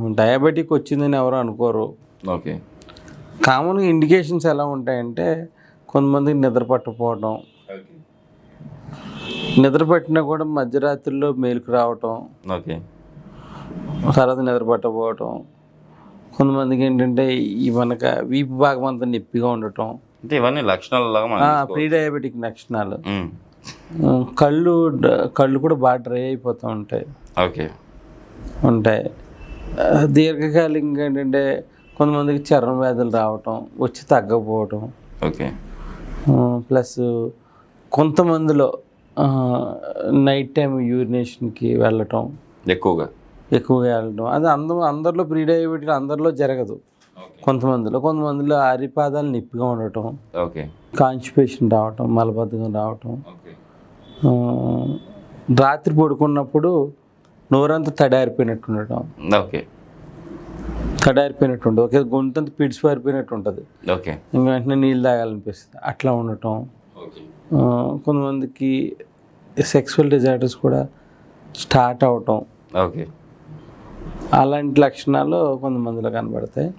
Diabetic వచ్చిందని ఎవరు అనుకోరు. ఓకే. కామన్గా ఇండికేషన్స్ ఎలా ఉంటాయంటే కొంతమందికి నిద్ర పట్టకపోవడం నిద్ర పట్టినా కూడా మధ్యరాత్రిలో మేలుకు రావటం. ఓకే. తర్వాత నిద్ర పట్టకపోవటం. కొంతమందికి ఏంటంటే ఈ మనక వీపు భాగం అంతా నొప్పిగా ఉండటం. అంటే ఇవన్నీ లక్షణాలు ప్రీ డయాబెటిక్ లక్షణాలు. కళ్ళు కళ్ళు కూడా బాగా డ్రై అయిపోతూ ఉంటాయి. ఓకే. ఉంటాయి. దీర్ఘకాలికంగా ఏంటంటే కొంతమందికి చర్మ వ్యాధులు రావటం వచ్చి తగ్గకపోవటం. ఓకే. ప్లస్ కొంతమందిలో నైట్ టైం యూరినేషన్కి వెళ్ళటం. ఎక్కువగా? ఎక్కువగా వెళ్ళటం. అది అందరూ అందరిలో ప్రీ డయాబెటిక్ అందరిలో జరగదు. కొంతమందిలో కొంతమందిలో అరిపాదాలు నొప్పిగా ఉండటం. ఓకే. కాన్స్టిపేషన్ రావటం మలబద్ధకం రావటం. రాత్రి పడుకున్నప్పుడు నోరంతా తడారిపోయినట్టు ఉండటం. ఓకే. తడారిపోయినట్టు ఉంటుంది ఒకే గొంతంతా పిడిచి పారిపోయినట్టు ఉంటుంది ఓకే. ఇంకా వెంటనే నీళ్ళు తాగాలనిపిస్తుంది. అట్లా ఉండటం. కొంతమందికి సెక్సువల్ డిజార్డర్స్ కూడా స్టార్ట్ అవటం. ఓకే. అలాంటి లక్షణాలు కొంతమందిలో కనబడతాయి.